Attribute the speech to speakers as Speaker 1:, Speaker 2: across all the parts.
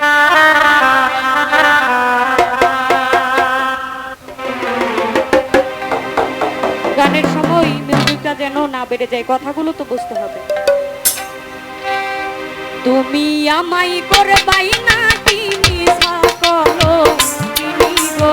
Speaker 1: গানের সময় মিউজিকটা যেন না বেড়ে যায়, কথাগুলো তো বুঝতে হবে। তুমি আমায় করবাই না, তিনি সকল তিনি গো।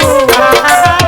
Speaker 1: Oh,